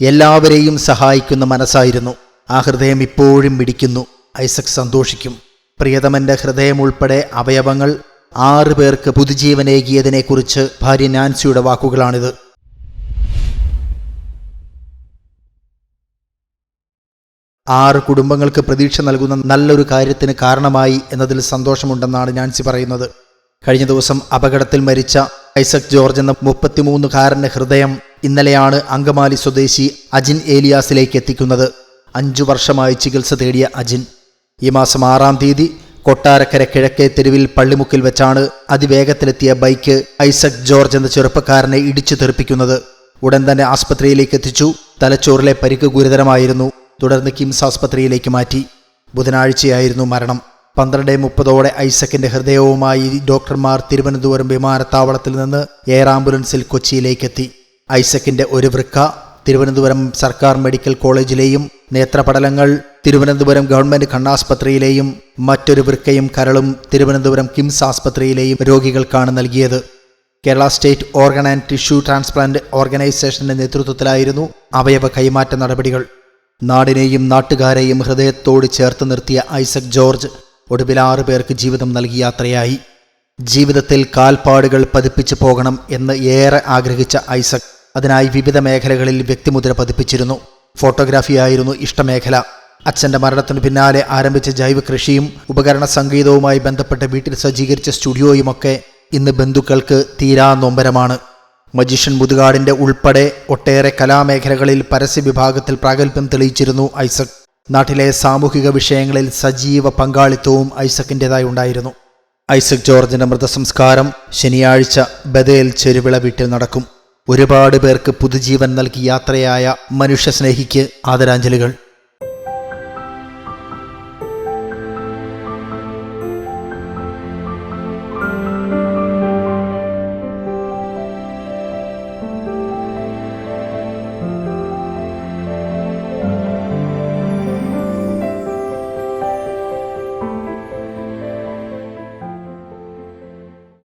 എല്ലാവരെയും സഹായിക്കുന്ന മനസ്സായിരുന്നു. ആ ഹൃദയം ഇപ്പോഴും മിടിക്കുന്നു. ഐസക് സന്തോഷിക്കും. പ്രിയതമന്റെ ഹൃദയം ഉൾപ്പെടെ അവയവങ്ങൾ ആറു പേർക്ക് പുതുജീവനേകിയതിനെക്കുറിച്ച് ഭാര്യ നാൻസിയുടെ വാക്കുകളാണിത്. ആറ് കുടുംബങ്ങൾക്ക് പ്രതീക്ഷ നൽകുന്ന നല്ലൊരു കാര്യത്തിന് കാരണമായി എന്നതിൽ സന്തോഷമുണ്ടെന്നാണ് നാൻസി പറയുന്നത്. കഴിഞ്ഞ ദിവസം അപകടത്തിൽ മരിച്ച ഐസക് ജോർജ് എന്ന മുപ്പത്തിമൂന്നുകാരന്റെ ഹൃദയം ഇന്നലെയാണ് അങ്കമാലി സ്വദേശി അജിൻ ഏലിയാസിലേക്ക് എത്തിക്കുന്നത്. അഞ്ചു വർഷമായി ചികിത്സ തേടിയ അജിൻ. ഈ മാസം ആറാം തീയതി കൊട്ടാരക്കര കിഴക്കേ തെരുവിൽ പള്ളിമുക്കിൽ വെച്ചാണ് അതിവേഗത്തിലെത്തിയ ബൈക്ക് ഐസക് ജോർജ് എന്ന ചെറുപ്പക്കാരനെ ഇടിച്ചു തെറിപ്പിക്കുന്നത്. ഉടൻ തന്നെ ആസ്പത്രിയിലേക്ക് എത്തിച്ചു. തലച്ചോറിലെ പരിക്ക് ഗുരുതരമായിരുന്നു. തുടർന്ന് കിംസ് ആസ്പത്രിയിലേക്ക് മാറ്റി. ബുധനാഴ്ചയായിരുന്നു മരണം. പന്ത്രണ്ട് മുപ്പതോടെ ഐസക്കിന്റെ ഹൃദയവുമായി ഡോക്ടർമാർ തിരുവനന്തപുരം വിമാനത്താവളത്തിൽ നിന്ന് എയർ ആംബുലൻസിൽ കൊച്ചിയിലേക്കെത്തി. ഐസക്കിന്റെ ഒരു വൃക്ക തിരുവനന്തപുരം സർക്കാർ മെഡിക്കൽ കോളേജിലെയും നേത്രപടലങ്ങൾ തിരുവനന്തപുരം ഗവൺമെന്റ് കണ്ണാസ്പത്രിയിലെയും മറ്റൊരു വൃക്കയും കരളും തിരുവനന്തപുരം കിംസ് ആസ്പത്രിയിലെയും രോഗികൾക്കാണ് നൽകിയത്. Kerala state organ and tissue transplant ഓർഗനൈസേഷന്റെ നേതൃത്വത്തിലായിരുന്നു അവയവ കൈമാറ്റ നടപടികൾ. നാടിനെയും നാട്ടുകാരെയും ഹൃദയത്തോട് ചേർത്ത് നിർത്തിയ ഐസക് ജോർജ് ഒടുവിൽ ആറു പേർക്ക് ജീവിതം നൽകി യാത്രയായി. ജീവിതത്തിൽ കാൽപ്പാടുകൾ പതിപ്പിച്ചു പോകണം എന്ന് ഏറെ ആഗ്രഹിച്ച ഐസക് അതിനായി വിവിധ മേഖലകളിൽ വ്യക്തിമുദ്ര പതിപ്പിച്ചിരുന്നു. ഫോട്ടോഗ്രാഫിയായിരുന്നു ഇഷ്ടമേഖല. അച്ഛന്റെ മരണത്തിനു പിന്നാലെ ആരംഭിച്ച ജൈവ കൃഷിയും ഉപകരണ സംഗീതവുമായി ബന്ധപ്പെട്ട് വീട്ടിൽ സജ്ജീകരിച്ച സ്റ്റുഡിയോയുമൊക്കെ ഇന്ന് ബന്ധുക്കൾക്ക് തീരാ നൊമ്പരമാണ്. മജീഷ്യൻ മുതുകാടിന്റെ ഉൾപ്പെടെ ഒട്ടേറെ കലാമേഖലകളിൽ പരസ്യ വിഭാഗത്തിൽ പ്രാഗൽഭ്യം തെളിയിച്ചിരുന്നു ഐസക്. നാട്ടിലെ സാമൂഹിക വിഷയങ്ങളിൽ സജീവ പങ്കാളിത്തവും ഐസക്കിന്റെതായി ഉണ്ടായിരുന്നു. ഐസക് ജോർജിന്റെ മൃതസംസ്കാരം ശനിയാഴ്ച ബദേൽ ചെരുവിള വീട്ടിൽ നടക്കും. ഒരുപാട് പേർക്ക് പുതുജീവൻ നൽകി യാത്രയായ മനുഷ്യസ്നേഹിക്ക് ആദരാഞ്ജലികൾ.